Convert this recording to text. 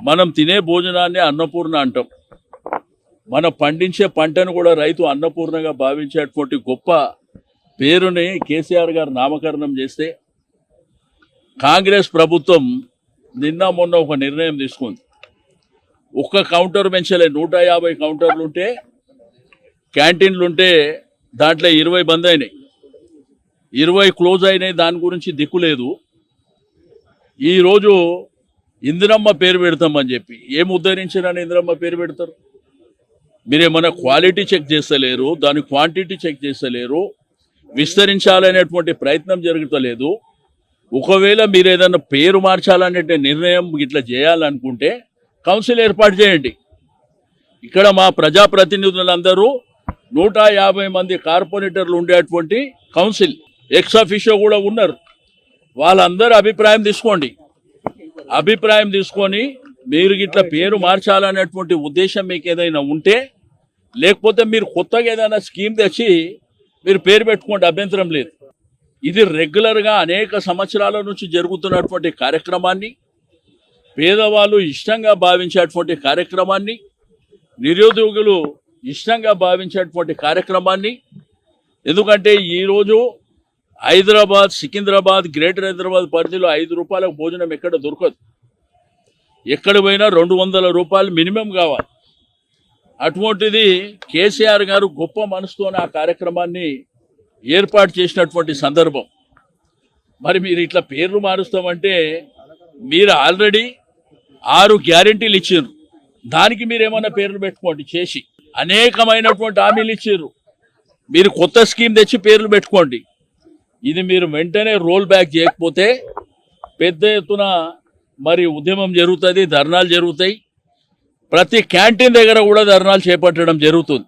మనం తినే భోజనాన్ని అన్నపూర్ణ అంటాం. మనం పండించే పంటను కూడా రైతు అన్నపూర్ణగా భావించేటువంటి గొప్ప పేరుని కేసీఆర్ గారు నామకరణం చేస్తే కాంగ్రెస్ ప్రభుత్వం నిన్న మొన్న ఒక నిర్ణయం తీసుకుంది. ఒక్క కౌంటర్ పెంచలే నూట యాభై కౌంటర్లు ఉంటే క్యాంటీన్లు ఉంటే దాంట్లో ఇరవై బంద్ అయినాయి. ఇరవై క్లోజ్ అయినాయి దాని గురించి దిక్కు లేదు. ఈరోజు ఇందిరమ్మ పేరు పెడతామని చెప్పి. ఏం ఉద్ధరించారని ఇందిరమ్మ పేరు పెడతారు? మీరేమైనా క్వాలిటీ చెక్ చేస్తలేరు దాని క్వాంటిటీ చెక్ చేస్తలేరు విస్తరించాలనేటువంటి ప్రయత్నం జరుగుతలేదు. ఒకవేళ మీరు ఏదైనా పేరు మార్చాలనే నిర్ణయం ఇట్లా చేయాలనుకుంటే కౌన్సిల్ ఏర్పాటు చేయండి. ఇక్కడ మా ప్రజాప్రతినిధులందరూ నూట యాభై మంది కార్పొరేటర్లు ఉండేటువంటి కౌన్సిల్ ఎక్స్ అఫీషియో కూడా ఉన్నారు. వాళ్ళందరూ అభిప్రాయం తీసుకోండి. అభిప్రాయం తీసుకొని మీరు ఇట్లా పేరు మార్చాలనేటువంటి ఉద్దేశం మీకు ఏదైనా ఉంటే లేకపోతే మీరు కొత్తగా ఏదైనా స్కీమ్ తెచ్చి మీరు పేరు పెట్టుకోండి అభ్యంతరం లేదు. ఇది రెగ్యులర్గా అనేక సంవత్సరాల నుంచి జరుగుతున్నటువంటి కార్యక్రమాన్ని పేదవాళ్ళు ఇష్టంగా భావించేటువంటి కార్యక్రమాన్ని నిరుద్యోగులు ఇష్టంగా భావించేటువంటి కార్యక్రమాన్ని ఎందుకంటే ఈరోజు హైదరాబాద్ సికింద్రాబాద్ గ్రేటర్ హైదరాబాద్ పరిధిలో ఐదు రూపాయలకు భోజనం ఎక్కడ దొరకదు. ఎక్కడ పోయినా రెండు వందల రూపాయలు మినిమం కావాలి. అటువంటిది కేసీఆర్ గారు గొప్ప మనసుతో ఆ కార్యక్రమాన్ని ఏర్పాటు చేసినటువంటి సందర్భం. మరి మీరు ఇట్లా పేర్లు మారుస్తామంటే మీరు ఆల్రెడీ ఆరు గ్యారెంటీలు ఇచ్చారు. దానికి మీరు ఏమన్నా పేర్లు పెట్టుకోండి చేసి. అనేకమైనటువంటి హామీలు ఇచ్చారు. మీరు కొత్త స్కీమ్ తెచ్చి పేర్లు పెట్టుకోండి. ఇది మీరు వెంటనే రోల్ బ్యాక్ చేయకపోతే పెద్ద ఎత్తున మరి ఉద్యమం జరుగుతుంది ధర్నాలు జరుగుతాయి. ప్రతి క్యాంటీన్ దగ్గర కూడా ధర్నాలు చేపట్టడం జరుగుతుంది.